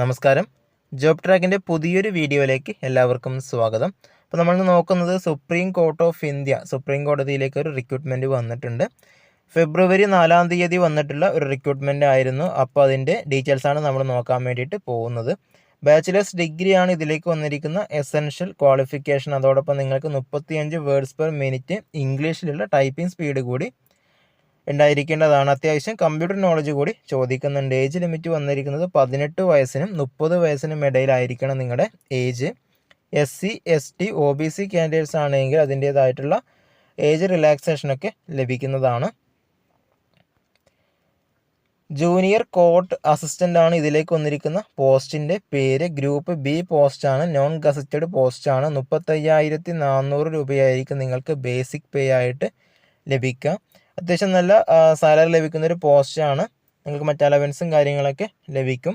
നമസ്കാരം. ജോബ് ട്രാക്കിന്റെ പുതിയൊരു വീഡിയോയിലേക്ക് എല്ലാവർക്കും സ്വാഗതം. അപ്പോൾ നമ്മൾ നോക്കുന്നത് supreme court of India supreme കോടതിയിലേക്ക് ഒരു റിക്രൂട്ട്മെന്റ് വന്നിട്ടുണ്ട്. ഫെബ്രുവരി നാലാം തീയതി വന്നിട്ടുള്ള ഒരു റിക്രൂട്ട്മെന്റ് ആയിരുന്നു. അപ്പോൾ അതിന്റെ ഡീറ്റെയിൽസാണ് നമ്മൾ നോക്കാൻ വേണ്ടിയിട്ട് പോകുന്നത്. ബാച്ചിലേഴ്സ് ഡിഗ്രിയാണ് ഇതിലേക്ക് വന്നിരിക്കുന്ന എസെൻഷ്യൽ ക്വാളിഫിക്കേഷൻ അതോടൊപ്പം നിങ്ങൾക്ക് മുപ്പത്തിയഞ്ച് വേർഡ്സ് പെർ മിനിറ്റ് ഇംഗ്ലീഷിലുള്ള ടൈപ്പിംഗ് സ്പീഡ് കൂടി ഉണ്ടായിരിക്കേണ്ടതാണ്. അത്യാവശ്യം കമ്പ്യൂട്ടർ നോളജ് കൂടി ചോദിക്കുന്നുണ്ട്. ഏജ് ലിമിറ്റ് വന്നിരിക്കുന്നത് പതിനെട്ട് വയസ്സിനും മുപ്പത് വയസ്സിനും ഇടയിലായിരിക്കണം നിങ്ങളുടെ age S C S T O B C candidates ആണെങ്കിൽ അതിന്റേതായിട്ടുള്ള ഏജ് റിലാക്സേഷനൊക്കെ ലഭിക്കുന്നതാണ്. ജൂനിയർ കോർട്ട് അസിസ്റ്റന്റ് ആണ് ഇതിലേക്ക് വന്നിരിക്കുന്ന പോസ്റ്റിന്റെ പേര്. ഗ്രൂപ്പ് ബി പോസ്റ്റാണ് നോൺ ഗസറ്റഡ് പോസ്റ്റാണ് മുപ്പത്തയ്യായിരത്തി നാനൂറ് രൂപയായിരിക്കും നിങ്ങൾക്ക് ബേസിക് പേ ആയിട്ട് ലഭിക്കുക. അത്യാവശ്യം നല്ല സാലറി ലഭിക്കുന്ന ഒരു പോസ്റ്റാണ് നിങ്ങൾക്ക് മറ്റ് അലവൻസും കാര്യങ്ങളൊക്കെ ലഭിക്കും.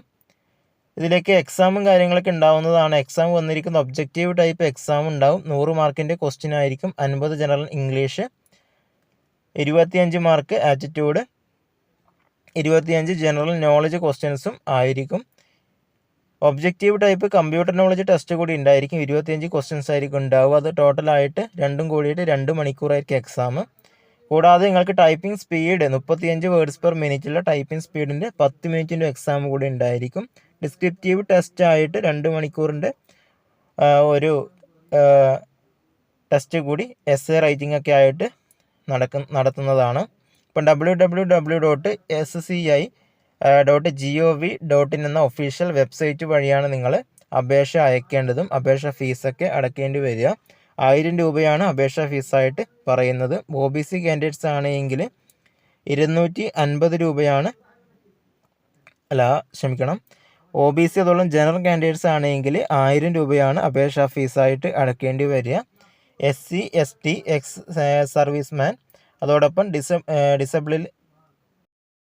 ഇതിലേക്ക് എക്സാമും കാര്യങ്ങളൊക്കെ ഉണ്ടാവുന്നതാണ്. എക്സാം വന്നിരിക്കുന്ന ഒബ്ജക്റ്റീവ് ടൈപ്പ് എക്സാം ഉണ്ടാവും. നൂറ് മാർക്കിന്റെ ക്വസ്റ്റ്യൻ ആയിരിക്കും. അൻപത് ജനറൽ ഇംഗ്ലീഷ് ഇരുപത്തിയഞ്ച് മാർക്ക് ആറ്റിറ്റ്യൂഡ് ഇരുപത്തിയഞ്ച് ജനറൽ നോളജ് ക്വസ്റ്റ്യൻസും ആയിരിക്കും. Objective type computer knowledge test കൂടി ഉണ്ടായിരിക്കും. ഇരുപത്തിയഞ്ച് ക്വസ്റ്റ്യൻസ് ആയിരിക്കും ഉണ്ടാവുക. അത് ടോട്ടലായിട്ട് രണ്ടും കൂടിയിട്ട് രണ്ട് മണിക്കൂറായിരിക്കും എക്സാം കൂടാതെ നിങ്ങൾക്ക് ടൈപ്പിംഗ് സ്പീഡ് മുപ്പത്തിയഞ്ച് വേർഡ്സ് പെർ മിനിറ്റുള്ള ടൈപ്പിംഗ് സ്പീഡിന്റെ പത്ത് മിനിറ്റിന്റെ എക്സാം കൂടി ഉണ്ടായിരിക്കും. ഡിസ്ക്രിപ്റ്റീവ് ടെസ്റ്റ് ആയിട്ട് രണ്ട് മണിക്കൂറിന്റെ ഒരു ടെസ്റ്റ് കൂടി എസ് എ റൈറ്റിംഗ് ഒക്കെ ആയിട്ട് നടക്ക നടത്തുന്നതാണ്. ഇപ്പം W W W dot S C I dot G O V dot in എന്ന ഒഫീഷ്യൽ വെബ്സൈറ്റ് വഴിയാണ് നിങ്ങൾ അപേക്ഷ അയക്കേണ്ടതും അപേക്ഷ ഫീസൊക്കെ അടക്കേണ്ടി വരിക. ആയിരം രൂപയാണ് അപേക്ഷാ ഫീസായിട്ട് പറയുന്നത്. ഒ ബി സി കാൻഡിഡേറ്റ്സ് ആണെങ്കിൽ ഇരുന്നൂറ്റി അൻപത് രൂപയാണ്. അല്ല ക്ഷമിക്കണം. ഒ ബി സി അതോളം ജനറൽ കാൻഡിഡേറ്റ്സ് ആണെങ്കിൽ ആയിരം രൂപയാണ് അപേക്ഷാ ഫീസായിട്ട് അടയ്ക്കേണ്ടി വരിക. S C S T ex serviceman അതോടൊപ്പം ഡിസ ഡിസബിളി